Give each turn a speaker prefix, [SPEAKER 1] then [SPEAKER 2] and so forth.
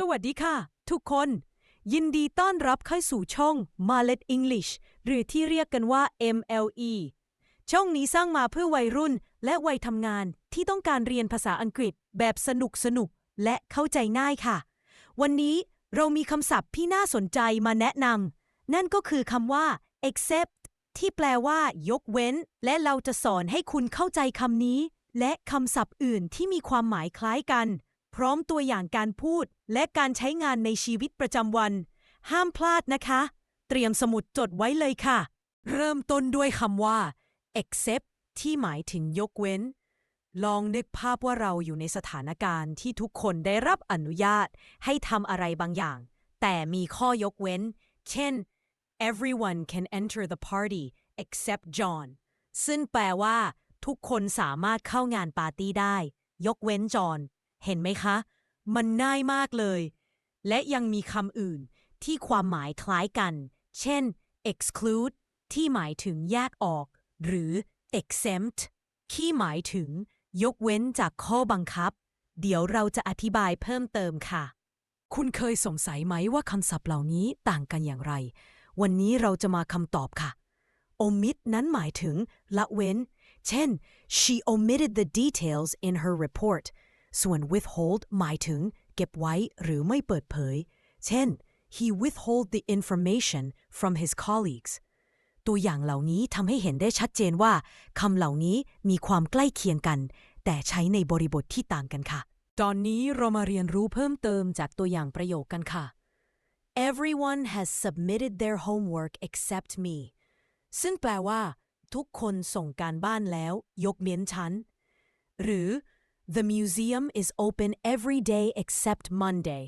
[SPEAKER 1] สวัสดีค่ะ ทุกคน ยินดีต้อนรับเข้าสู่ช่อง Malet English หรือที่เรียกกันว่า MLE ช่องนี้สร้างมาเพื่อวัยรุ่นและวัยทำงานที่ต้องการเรียนภาษาอังกฤษแบบสนุกสนุกและเข้าใจง่ายค่ะ วันนี้เรามีคำศัพท์ที่น่าสนใจมาแนะนำนั่นก็คือคำว่า except ที่แปลว่า ยกเว้น และเราจะสอนให้คุณเข้าใจคำนี้ และคำศัพท์อื่นที่มีความหมายคล้ายกัน พร้อมตัวอย่างการพูดและการใช้งานในชีวิตประจำวัน ห้ามพลาดนะคะ เตรียมสมุดจดไว้เลยค่ะ เริ่มต้นด้วยคำว่า except ที่หมายถึงยกเว้น ลองนึกภาพว่าเราอยู่ในสถานการณ์ที่ทุกคนได้รับอนุญาตให้ทำอะไรบางอย่าง แต่มีข้อยกเว้น เช่น everyone can enter the party except John ซึ่งแปลว่า ทุกคนสามารถเข้างานปาร์ตี้ได้ ยกเว้นจอห์น เห็นไหมคะ มันง่ายมากเลย และยังมีคำอื่นที่ความหมายคล้ายกัน เช่น exclude ที่หมายถึงแยกออก หรือ exempt ที่หมายถึง ยกเว้นจากข้อบังคับ เดี๋ยวเราจะอธิบายเพิ่มเติมค่ะ คุณเคยสงสัยไหมว่าคำศัพท์เหล่านี้ต่างกันอย่างไร วันนี้เราจะมาคำตอบค่ะ omit นั้นหมายถึงละเว้น เช่น she omitted the details in her report ส่วน withhold หมายถึง เก็บไว้หรือไม่เปิดเผย เช่น he withhold the information from his colleagues ตัวอย่างเหล่านี้ทำให้เห็นได้ชัดเจนว่าคำเหล่านี้มีความใกล้เคียงกัน แต่ใช้ในบริบทที่ต่างกันค่ะ ตอนนี้เรามาเรียนรู้เพิ่มเติมจากตัวอย่างประโยคกันค่ะ Everyone has submitted their homework except me ซึ่งแปลว่า ทุกคนส่งการบ้านแล้ว ยกเว้นฉัน หรือ The museum is open every day except Monday